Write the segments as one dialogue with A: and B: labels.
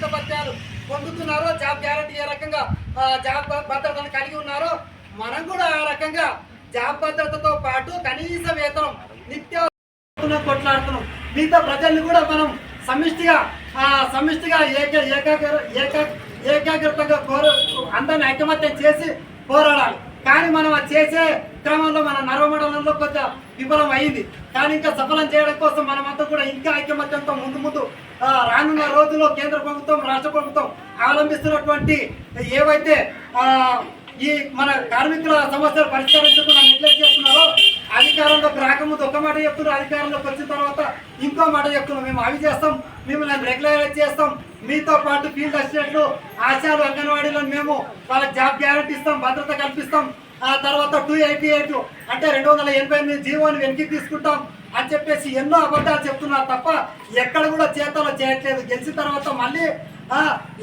A: జీవిత భత్యాలు పొందుతున్నారో job guarantee ఏ రకంగా job భద్రతను కలిగి ఉన్నారో మనం కూడా ఆ రకంగా జాబ్ భద్రతతో పాటు కనీస వేతనం నిత్యం కొట్లాడుతున్నాం. మిగతా ప్రజల్ని కూడా మనం సమిష్టిగా సమిష్టిగా ఏక ఏకాగ్ర ఏక ఏకాగ్రతగా కోర అందరిని ఐకమత్యం చేసి పోరాడాలి. కానీ మనం అది చేసే క్రమంలో మన నరమండలంలో కొద్దిగా విఫలం అయింది కానీ ఇంకా సఫలం చేయడం కోసం మనమంతా కూడా ఇంకా ఐకమత్యంతో ముందు ముందు రానున్న రోజుల్లో కేంద్ర ప్రభుత్వం రాష్ట్ర ప్రభుత్వం అవలంబిస్తున్నటువంటి ఏవైతే ఈ మన కార్మికుల సమస్యలు పరిష్కరించకుండా నెగ్లెక్ట్ చేస్తున్నారో అధికారంలోకి రాకముందు ఒక మాట చెప్తున్నారు అధికారంలోకి వచ్చిన తర్వాత ఇంకో మాట చెప్తున్నాం మేము అవి చేస్తాం మిమ్మల్ని రెగ్యులరైజ్ చేస్తాం. మీతో పాటు ఫీల్డ్ అసిస్టెంట్లు ఆశాలు అంగన్వాడీలను మేము వాళ్ళకి జాబ్ గ్యారంటీ ఇస్తాం భద్రత కల్పిస్తాం. ఆ తర్వాత టూ ఎయిటీ ఎయిట్ అంటే రెండు వందల ఎనభై ఎనిమిది జీవోని వెనక్కి తీసుకుంటాం అని చెప్పేసి ఎన్నో అబద్ధాలు చెప్తున్నారు తప్ప ఎక్కడ కూడా చేతలో చేయట్లేదు. గెలిచిన తర్వాత మళ్ళీ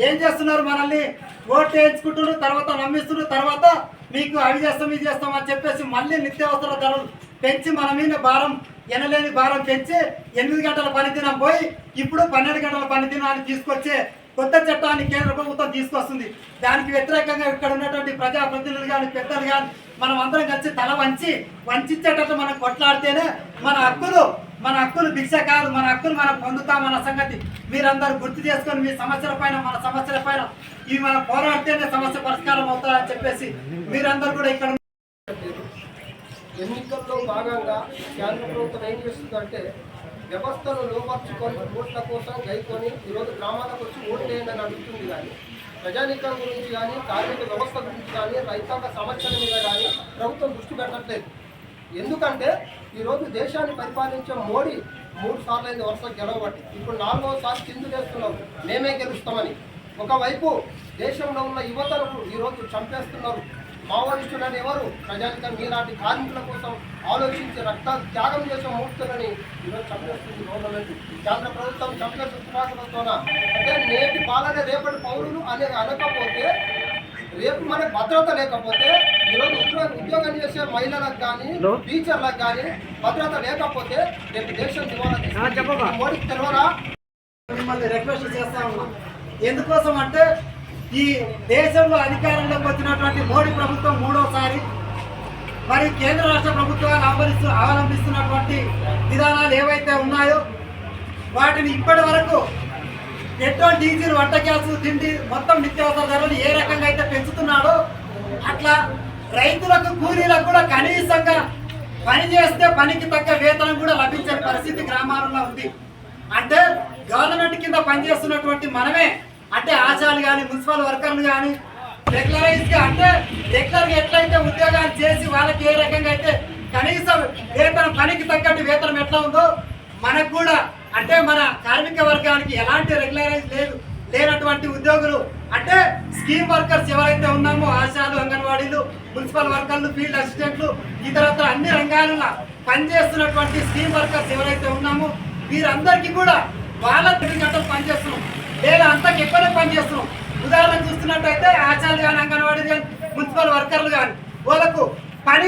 A: ఏం చేస్తున్నారు మనల్ని? ఓట్లు వేయించుకుంటున్నారు తర్వాత నమ్మిస్తున్నారు తర్వాత మీకు అవి చేస్తాం ఇది చేస్తాం అని చెప్పేసి మళ్ళీ నిత్యావసర ధరలు పెంచి మన మీద భారం ఎనలేని భారం పెంచి ఎనిమిది గంటల పని దినం పోయి ఇప్పుడు పన్నెండు గంటల పని దినాన్ని తీసుకొచ్చే కొత్త చట్టాన్ని కేంద్ర ప్రభుత్వం తీసుకొస్తుంది. దానికి వ్యతిరేకంగా ఇక్కడ ఉన్నటువంటి ప్రజాప్రతినిధులు కానీ పెద్దలు కానీ మనం అందరం కలిసి తల వంచి వంచేటట్లు మనం కొట్లాడితేనే మన హక్కులు మన హక్కులు భిక్ష కాదు మన హక్కులు మనం పొందుతాం మన సంగతి మీరందరూ గుర్తు చేసుకొని మీ సమస్యల పైన మన సమస్యల పైన ఇవి మనం పోరాడితేనే సమస్య పరిష్కారం అవుతుందని చెప్పేసి మీరందరూ కూడా ఇక్కడ
B: ఎన్నికల్లో భాగంగా కేంద్ర ప్రభుత్వం ఏం చేస్తుందంటే వ్యవస్థను లోపర్చుకొని ఓట్ల కోసం గైకొని ఈరోజు గ్రామాలకు వచ్చి ఓట్లు వేయండి అని అడుగుతుంది కానీ ప్రజానీకం గురించి కానీ కార్మిక వ్యవస్థ గురించి కానీ రైతాంగ సమస్యల మీద కానీ ప్రభుత్వం దృష్టి పెట్టట్లేదు. ఎందుకంటే ఈరోజు దేశాన్ని పరిపాలించే మోడీ మూడు సార్లు అయింది వరుస గెలవబట్టి ఇప్పుడు నాలుగోసారి కిందు చేస్తున్నాం మేమే గెలుస్తామని. ఒకవైపు దేశంలో ఉన్న యువతను ఈరోజు చంపేస్తున్నారు. మావోయిస్టులని ఎవరు? ప్రజానికం మీలాంటి కార్మికుల కోసం ఆలోచించి రక్త త్యాగం చేసే మూర్తులని ఈరోజు చంపేస్తుంది గవర్నమెంట్. కేంద్ర ప్రభుత్వం చంపేస్తున్న అంటే నేటి పాలన రేపటి పౌరులు అనే అనకపోతే రేపు మనకు భద్రత లేకపోతే ఈరోజు ఉద్యోగ ఉద్యోగం చేసే మహిళలకు కానీ టీచర్లకు కానీ భద్రత లేకపోతే రేపు దేశం దివాలా. మోడీకి తెలియదా
A: మిమ్మల్ని రిక్వెస్ట్ చేస్తా ఉన్నాం. ఎందుకోసం అంటే ఈ దేశంలో అధికారంలోకి వచ్చినటువంటి మోడీ ప్రభుత్వం మూడోసారి మరి కేంద్ర రాష్ట్ర ప్రభుత్వాలు అవలంబిస్తూ అవలంబిస్తున్నటువంటి విధానాలు ఏవైతే ఉన్నాయో వాటిని ఇప్పటి వరకు పెట్రోల్ డీజిల్ వంట గ్యాస్ తిండి మొత్తం నిత్యావసర ధరలు ఏ రకంగా అయితే పెంచుతున్నాడో అట్లా రైతులకు కూలీలకు కూడా కనీసంగా పని చేస్తే పనికి తగ్గ వేతనం కూడా లభించే పరిస్థితి గ్రామాలలో ఉంది. అంటే గవర్నమెంట్ కింద పనిచేస్తున్నటువంటి మనమే అంటే ఆశాలు కానీ మున్సిపల్ వర్కర్లు కానీ రెగ్యులరైజ్గా అంటే రెగ్యులర్ ఎట్లయితే ఉద్యోగాలు చేసి వాళ్ళకి ఏ రకంగా అయితే కనీసం వేతనం పనికి తగ్గట్టు వేతనం ఎట్లా ఉందో మనకు కూడా అంటే మన కార్మిక వర్గానికి ఎలాంటి రెగ్యులరైజ్ లేదు లేనటువంటి ఉద్యోగులు అంటే స్కీమ్ వర్కర్స్ ఎవరైతే ఉన్నామో ఆశాలు అంగన్వాడీలు మున్సిపల్ వర్కర్లు ఫీల్డ్ అసిస్టెంట్లు ఇతరత్ర అన్ని రంగాలలో పనిచేస్తున్నటువంటి స్కీమ్ వర్కర్స్ ఎవరైతే ఉన్నామో వీరందరికీ కూడా వాళ్ళ తిరిగి గంటలు పనిచేస్తున్నాం. లేదా అంతకు పని చేస్తున్నాం. ఉదాహరణ చూస్తున్నట్టయితే ఆచార్యులు కానీ అంగన్వాడీ కానీ మున్సిపల్ వర్కర్లు కానీ వాళ్ళకు పని